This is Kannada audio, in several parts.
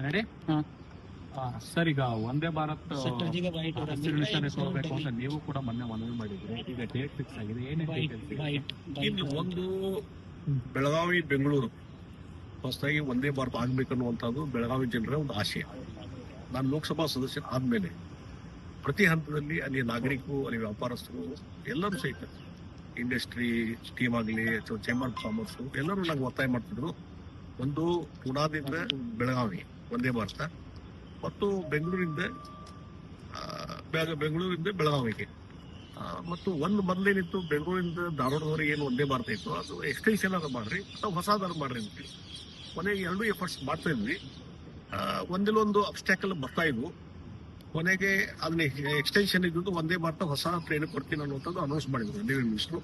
ರೆಡಿ ಹಾ. ಸರ್ ಈಗ ಒಂದೇ ಭಾರತ್ ತಗೋಬೇಕು ಅಂತ ನೀವು ಕೂಡ ಮೊನ್ನೆ ಮನವಿ ಮಾಡಿದ್ರಿ. ಈಗ ಡೇಟ್ ಫಿಕ್ಸ್ ಆಗಿದೆ. ಏನೇನು ಒಂದು ಬೆಳಗಾವಿ ಬೆಂಗಳೂರು ಹೊಸದಾಗಿ ಒಂದೇ ಭಾರತ ಆಗ್ಬೇಕನ್ನುವಂಥದ್ದು ಬೆಳಗಾವಿ ಜನರ ಒಂದು ಆಶಯ. ನಾನು ಲೋಕಸಭಾ ಸದಸ್ಯ ಆದ್ಮೇಲೆ ಪ್ರತಿ ಹಂತದಲ್ಲಿ ಅಲ್ಲಿ ನಾಗರಿಕರು ಅಲ್ಲಿ ವ್ಯಾಪಾರಸ್ಥರು ಎಲ್ಲರೂ ಸಹಿತ ಇಂಡಸ್ಟ್ರಿ ಸ್ಟೀಮ್ ಆಗಲಿ ಅಥವಾ ಚೇಂಬರ್ ಆಫ್ ಕಾಮರ್ಸ್ ಎಲ್ಲರೂ ನಂಗೆ ಒತ್ತಾಯ ಮಾಡ್ತಿದ್ರು. ಒಂದು ಪುಣಾದಿಂದ ಬೆಳಗಾವಿ ಒಂದೇ ಭಾರತ. ಮತ್ತು ಬೆಂಗಳೂರಿಂದ ಬೆಂಗಳೂರಿಂದ ಬೆಳಗಾವಿಗೆ. ಮತ್ತು ಒಂದು ಮೊದಲೇನಿತ್ತು ಬೆಂಗಳೂರಿಂದ ಧಾರವಾಡದವರೆಗೆ ಏನು ಒಂದೇ ಮಾಡ್ತಾ ಇತ್ತು, ಅದು ಎಕ್ಸ್ಟೆನ್ಷನ್ ಅದು ಮಾಡ್ರಿ, ಅಥವಾ ಹೊಸದಾರು ಮಾಡ್ರಿ ಅಂತ ಕೊನೆಗೆ ಎರಡು ಎಫರ್ಟ್ಸ್ ಮಾಡ್ತಾ ಇದ್ವಿ. ಒಂದಿಲ್ಲೊಂದು ಒಂದಿಲ್ಲ ಅಬ್ಸ್ಟ್ಯಾಕಲ್ ಬರ್ತಾ ಇದ್ವು. ಕೊನೆಗೆ ಅದನ್ನ ಎಕ್ಸ್ಟೆನ್ಷನ್ ಇದ್ದು ಒಂದೇ ಬಾರ್ತ ಹೊಸ ಟ್ರೈನ್ ಕೊಡ್ತೀನಿ ಅನ್ನುವಂಥದ್ದು ಅನೌನ್ಸ್ ಮಾಡಿದ್ರು ರೇಲ್ವೆ ಮಿನಿಸ್ಟ್ರು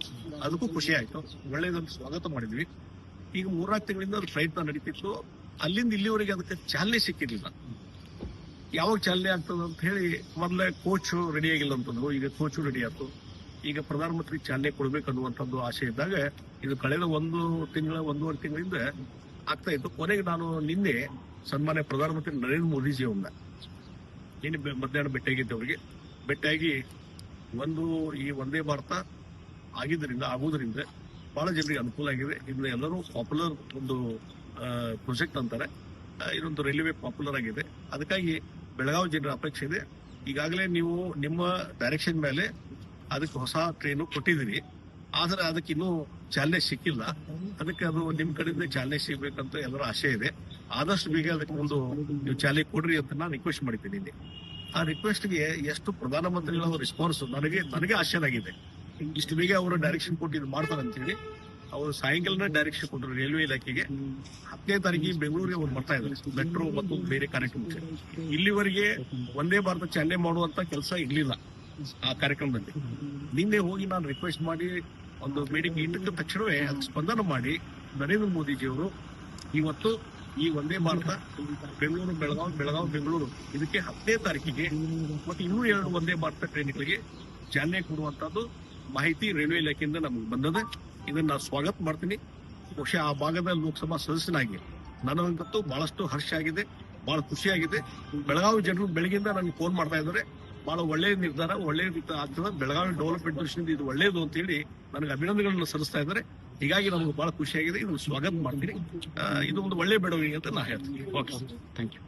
ಅದಕ್ಕೂ ಖುಷಿ ಆಯ್ತು. ಒಳ್ಳೇದಂತ ಸ್ವಾಗತ ಮಾಡಿದ್ವಿ. ಈಗ ಮೂರ್ನಾಲ್ಕು ತಿಂಗಳಿಂದ ಅದು ಪ್ರಯತ್ನ ನಡೀತಿತ್ತು. ಅಲ್ಲಿಂದ ಇಲ್ಲಿವರೆಗೆ ಅದಕ್ಕೆ ಚಾಲನೆ ಸಿಕ್ಕಿರ್ಲಿಲ್ಲ. ಯಾವಾಗ ಚಾಲನೆ ಆಗ್ತದ ಅಂತ ಹೇಳಿ ಮೊದಲೇ ಕೋಚ್ ರೆಡಿ ಆಗಿಲ್ಲ ಅಂತಂದ್ರು. ಈಗ ಕೋಚು ರೆಡಿ ಆಯ್ತು ಈಗ ಪ್ರಧಾನಮಂತ್ರಿ ಚಾಲನೆ ಕೊಡಬೇಕು ಅನ್ನುವಂಥದ್ದು ಆಸೆ ಇದ್ದಾಗ ಇದು ಕಳೆದ ಒಂದು ತಿಂಗಳ, ಒಂದೂವರೆ ತಿಂಗಳಿಂದ ಆಗ್ತಾ ಇತ್ತು. ಕೊನೆಗೆ ನಾನು ನಿನ್ನೆ ಸನ್ಮಾನ್ಯ ಪ್ರಧಾನಮಂತ್ರಿ ನರೇಂದ್ರ ಮೋದಿಜಿ ಅವ್ರನ್ನ ನಿನ್ನೆ ಮಧ್ಯಾಹ್ನ ಭೇಟಿಯಾಗಿದ್ದೆ ಅವರಿಗೆ ಭೇಟಿಯಾಗಿ ಒಂದು ಈ ಒಂದೇ ಭಾರತ ಆಗಿದ್ದರಿಂದ ಆಗೋದ್ರಿಂದ ಬಹಳ ಜನರಿಗೆ ಅನುಕೂಲ ಆಗಿದೆ. ಇದನ್ನ ಎಲ್ಲರೂ ಪಾಪ್ಯುಲರ್ ಒಂದು ಪ್ರೊಜೆಕ್ಟ್ ಅಂತಾರೆ. ಇದೊಂದು ರೈಲ್ವೆ ಪಾಪ್ಯುಲರ್ ಆಗಿದೆ. ಅದಕ್ಕಾಗಿ ಬೆಳಗಾವಿ ಜನರ ಅಪೇಕ್ಷೆ ಇದೆ. ಈಗಾಗಲೇ ನೀವು ನಿಮ್ಮ ಡೈರೆಕ್ಷನ್ ಮೇಲೆ ಅದಕ್ಕೆ ಹೊಸ ಟ್ರೈನು ಕೊಟ್ಟಿದ್ದೀರಿ. ಆದ್ರೆ ಅದಕ್ಕೆ ಇನ್ನೂ ಚಾಲನೆ ಸಿಕ್ಕಿಲ್ಲ. ಅದಕ್ಕೆ ಅದು ನಿಮ್ಮ ಕಡೆಯಿಂದ ಚಾಲನೆ ಸಿಗಬೇಕಂತ ಎಲ್ಲರ ಆಶೆ ಇದೆ. ಆದಷ್ಟು ಬೇಗ ಅದಕ್ಕೆ ಒಂದು ನೀವು ಚಾಲನೆ ಕೊಡ್ರಿ ಅಂತ ನಾನು ರಿಕ್ವೆಸ್ಟ್ ಮಾಡಿದ್ದೀನಿ ಇಲ್ಲಿ. ಆ ರಿಕ್ವೆಸ್ಟ್ಗೆ ಎಷ್ಟು ಪ್ರಧಾನಮಂತ್ರಿಗಳ ರೆಸ್ಪಾನ್ಸ್ ನನಗೆ ನನಗೆ ಆಶ್ಚರ್ಯ ಇಷ್ಟು ಬೇಗ ಅವರು ಡೈರೆಕ್ಷನ್ ಕೊಟ್ಟು ಇದು ಮಾಡ್ತಾರೆ ಅಂತೇಳಿ ಅವರು ಸಾಯಂಕಾಲನೇ ಡೈರೆಕ್ಷನ್ ಕೊಟ್ಟರು ರೈಲ್ವೆ ಇಲಾಖೆಗೆ. ಹತ್ತನೇ ತಾರೀಕಿಗೆ ಬೆಂಗಳೂರಿಗೆ ಅವ್ರು ಬರ್ತಾ ಇದ್ದಾರೆ. ಮೆಟ್ರೋ ಮತ್ತು ಬೇರೆ ಕಾರ್ಯಕ್ರಮಕ್ಕೆ. ಇಲ್ಲಿವರೆಗೆ ಒಂದೇ ಭಾರತ ಚಾಲನೆ ಮಾಡುವಂತ ಕೆಲಸ ಇರ್ಲಿಲ್ಲ ಆ ಕಾರ್ಯಕ್ರಮದಲ್ಲಿ. ನಿನ್ನೆ ಹೋಗಿ ನಾನು ರಿಕ್ವೆಸ್ಟ್ ಮಾಡಿ ಒಂದು ಮೀಟಿಂಗ್ ಇಟ್ಟಿದ್ದ ತಕ್ಷಣವೇ ಸ್ಪಂದನ ಮಾಡಿ ನರೇಂದ್ರ ಮೋದಿಜಿಯವರು ಇವತ್ತು ಈ ಒಂದೇ ಭಾರತ, ಬೆಂಗಳೂರು, ಬೆಳಗಾವಿ ಬೆಳಗಾವಿ, ಬೆಂಗಳೂರು ಇದಕ್ಕೆ ಹತ್ತನೇ ತಾರೀಕಿಗೆ ಮತ್ತು ಇನ್ನೂ ಎರಡು ಒಂದೇ ಭಾರತ ಟ್ರೈನ್ಗಳಿಗೆ ಚಾಲನೆ ಕೊಡುವಂತದ್ದು ಮಾಹಿತಿ ರೈಲ್ವೆ ಇಲಾಖೆಯಿಂದ ನಮಗೆ ಬಂದದೆ ಇದನ್ನ ನಾನು ಸ್ವಾಗತ ಮಾಡ್ತೀನಿ. ಬಹುಶಃ ಆ ಭಾಗದ ಲೋಕಸಭಾ ಸದಸ್ಯನಾಗಿ ನನಗಂತೂ ಬಹಳಷ್ಟು ಹರ್ಷ ಆಗಿದೆ, ಬಹಳ ಖುಷಿಯಾಗಿದೆ ಬೆಳಗಾವಿ ಜನರು ಬೆಳಗಿಂದ ನನಗೆ ಫೋನ್ ಮಾಡ್ತಾ ಇದ್ದಾರೆ. ಬಹಳ ಒಳ್ಳೆಯ ನಿರ್ಧಾರ, ಒಳ್ಳೆಯ ಆಗ್ತದೆ. ಬೆಳಗಾವಿ ಡೆವಲಪ್ಮೆಂಟ್ ದೃಷ್ಟಿಯಿಂದ ಇದು ಒಳ್ಳೆಯದು ಅಂತ ಹೇಳಿ ನನಗೆ ಅಭಿನಂದನೆಗಳನ್ನು ಸಲ್ಲಿಸ್ತಾ ಇದ್ದಾರೆ. ಹೀಗಾಗಿ ನಮಗೆ ಬಹಳ ಖುಷಿಯಾಗಿದೆ ಇದನ್ನು ಸ್ವಾಗತ ಮಾಡ್ತೀನಿ. ಇದು ಒಂದು ಒಳ್ಳೆಯ ಬೆಳವಣಿಗೆ ಅಂತ ನಾ ಹೇಳ್ತೀನಿ. Okay thank you